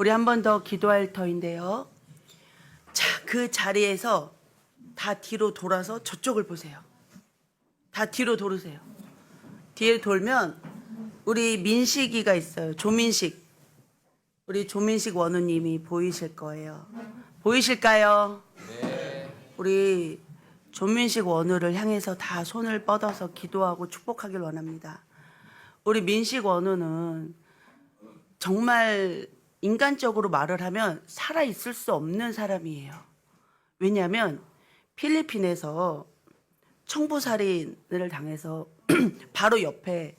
우리 한 번 더 기도할 터인데요. 자, 그 자리에서 다 뒤로 돌아서 저쪽을 보세요. 다 뒤로 돌으세요. 뒤에 돌면 우리 민식이가 있어요. 조민식. 우리 조민식 원우님이 보이실 거예요. 보이실까요? 우리 조민식 원우를 향해서 다 손을 뻗어서 기도하고 축복하길 원합니다. 우리 민식 원우는 정말 인간적으로 말을 하면 살아 있을 수 없는 사람이에요. 왜냐하면 필리핀에서 청부살인을 당해서 바로 옆에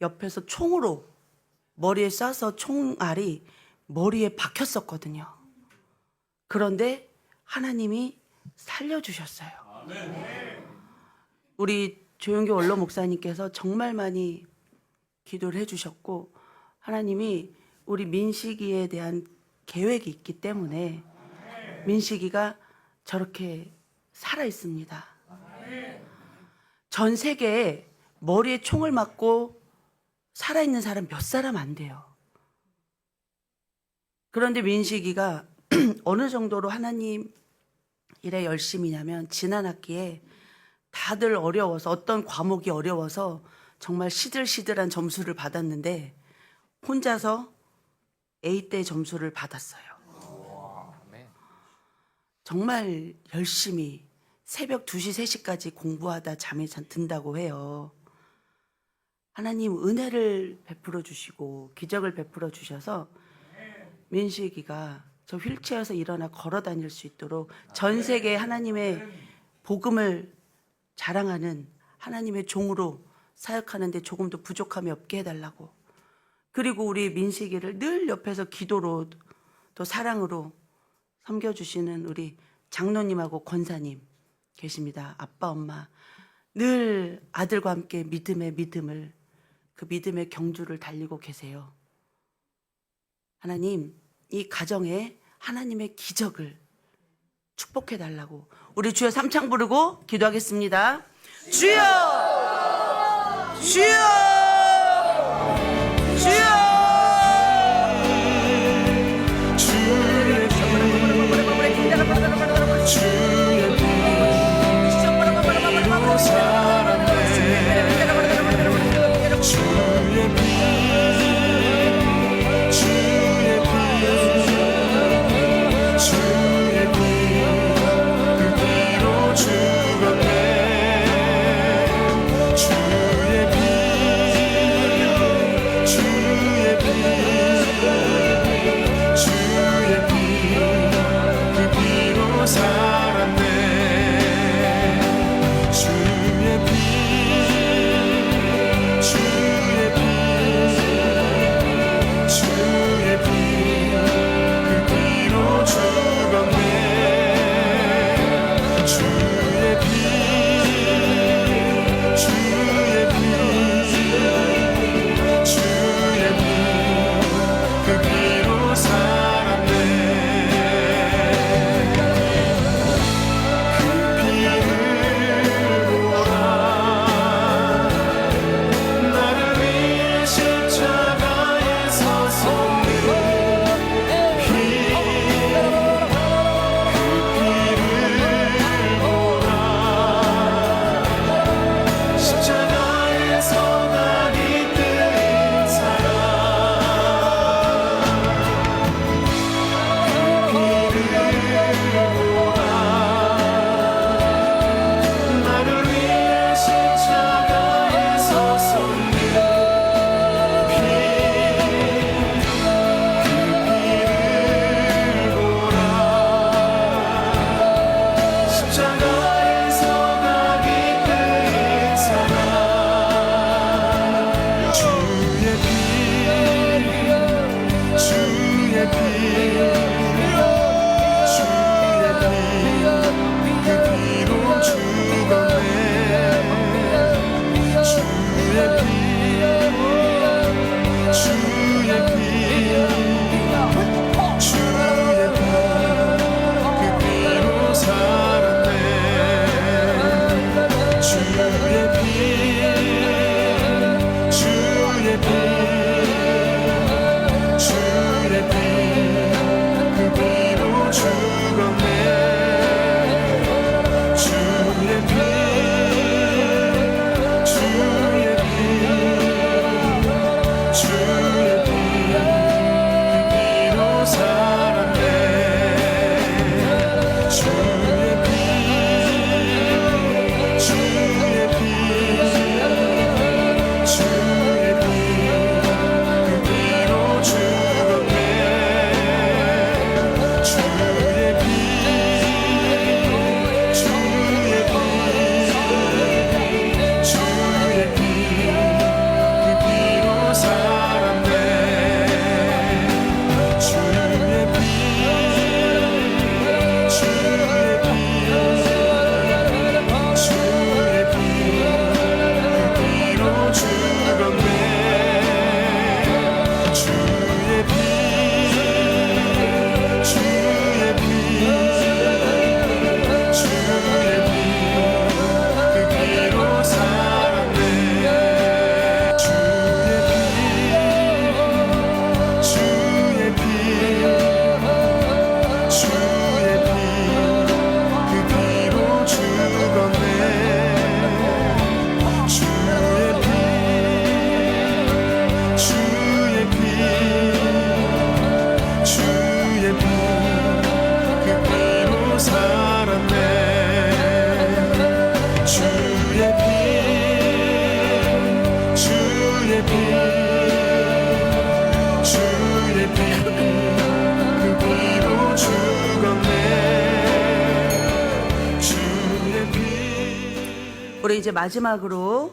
옆에서 총으로 머리에 쏴서 총알이 머리에 박혔었거든요. 그런데 하나님이 살려주셨어요. 우리 조영교 원로 목사님께서 정말 많이 기도를 해주셨고 하나님이 우리 민식이에 대한 계획이 있기 때문에 민식이가 저렇게 살아 있습니다. 전 세계에 머리에 총을 맞고 살아 있는 사람 몇 사람 안 돼요. 그런데 민식이가 어느 정도로 하나님 일에 열심이냐면 지난 학기에 다들 어려워서 어떤 과목이 어려워서 정말 시들시들한 점수를 받았는데 혼자서 A대 점수를 받았어요. 정말 열심히 새벽 2시, 3시까지 공부하다 잠이 잘 든다고 해요. 하나님 은혜를 베풀어 주시고 기적을 베풀어 주셔서 민식이가 저 휠체어에서 일어나 걸어 다닐 수 있도록 전 세계 하나님의 복음을 자랑하는 하나님의 종으로 사역하는데 조금도 부족함이 없게 해달라고. 그리고 우리 민식이를 늘 옆에서 기도로 또 사랑으로 섬겨주시는 우리 장로님하고 권사님 계십니다. 아빠, 엄마. 늘 아들과 함께 믿음의 믿음을, 그 믿음의 경주를 달리고 계세요. 하나님, 이 가정에 하나님의 기적을 축복해 달라고. 우리 주여 삼창 부르고 기도하겠습니다. 주여! 주여! 우리 이제 마지막으로